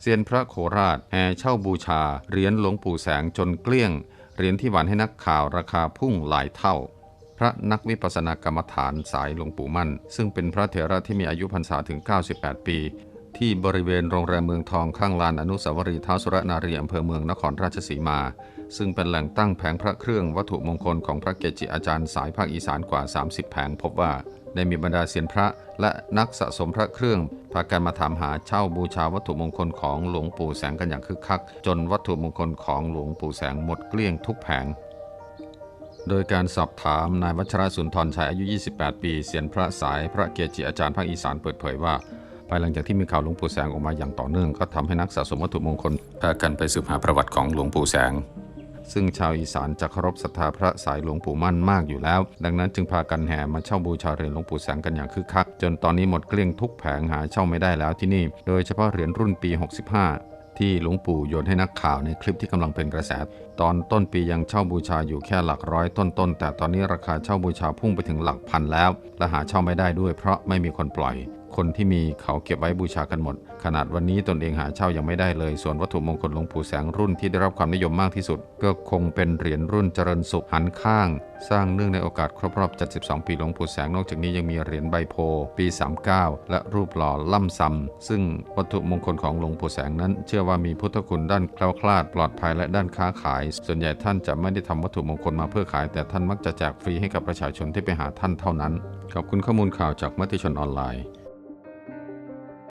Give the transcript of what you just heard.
เซียนพระโคราชแห่เช่าบูชาเหรียญหลวงปู่แสงจนเกลี้ยงเหรียญที่หวานให้นักข่าวราคาพุ่งหลายเท่า พระนักวิปัสสนากรรมฐานสายหลวงปู่มั่น ซึ่งเป็นพระเถระที่มีอายุพรรษาถึง 98 ปี ที่บริเวณโรงแรมเมืองทองข้างลานอนุสาวรีย์ท้าวสุรนารีอำเภอเมืองนครราชสีมา ซึ่งเป็นแหล่งตั้งแผงพระเครื่องวัตถุมงคลของพระเกจิอาจารย์สายภาคอีสานกว่า 30 แผงพบว่าได้มีบรรดาเซียนพระและนักสะสมพระเครื่องพากันมาถามหาเช่าบูชาวัตถุมงคลของหลวงปู่แสงกันอย่างคึกคัก จนวัตถุมงคลของหลวงปู่แสงหมดเกลี้ยงทุกแผงโดยการสอบถามนายวัชรสุนทรชัยอายุ 28 ปีเซียนพระสายพระเกจิอาจารย์ภาคอีสานเปิดเผยว่า ภายหลังจากที่มีข่าวหลวงปู่แสงออกมาอย่างต่อเนื่อง ก็ทำให้นักสะสมวัตถุมงคลพากันไปสืบหาประวัติของหลวงปู่แสง ซึ่งชาวอีสานจะเคารพศรัทธาพระสายหลวงปู่มั่นมากอยู่แล้ว ดังนั้นจึงพากันแห่มาเช่าบูชาเหรียญหลวงปู่แสงกันอย่างคึกคัก จนตอนนี้หมดเกลี้ยงทุกแผงหาเช่าไม่ได้แล้วที่นี่ โดยเฉพาะเหรียญรุ่นปี 65ที่หลวงปู่โยนให้นักข่าวในคลิปที่กำลังเป็นกระแส ตอนต้นปียังเช่าบูชาอยู่แค่หลักร้อยต้นๆ แต่ตอนนี้ราคาเช่าบูชาพุ่งไปถึงหลักพันแล้ว และหาเช่าไม่ได้ด้วยเพราะไม่มีคนปล่อย คนที่มีเขาเก็บไว้บูชากันหมด ขนาดวันนี้ตนเองหาเช่ายังไม่ได้เลย ส่วนวัตถุมงคลหลวงปู่แสงรุ่นที่ได้รับความนิยมมากที่สุด ก็คงเป็นเหรียญรุ่นเจริญสุขหันข้าง สร้างเนื่องในโอกาสครบรอบ 72 ปีหลวงปู่แสงนอกจากนี้ยังมีเหรียญใบโพปี 39 และรูปหล่อล่ำซำซึ่งวัตถุมงคลของหลวงปู่แสงนั้น เชื่อว่ามีพุทธคุณด้านแคล้วคลาดปลอดภัยและด้านค้าขาย ส่วนใหญ่ท่านจะไม่ได้ทำวัตถุมงคลมาเพื่อขาย แต่ท่านมักจะแจกฟรีให้กับประชาชนที่ไปหาท่านเท่านั้นขอบคุณข้อมูลข่าวจากมติชนออนไลน์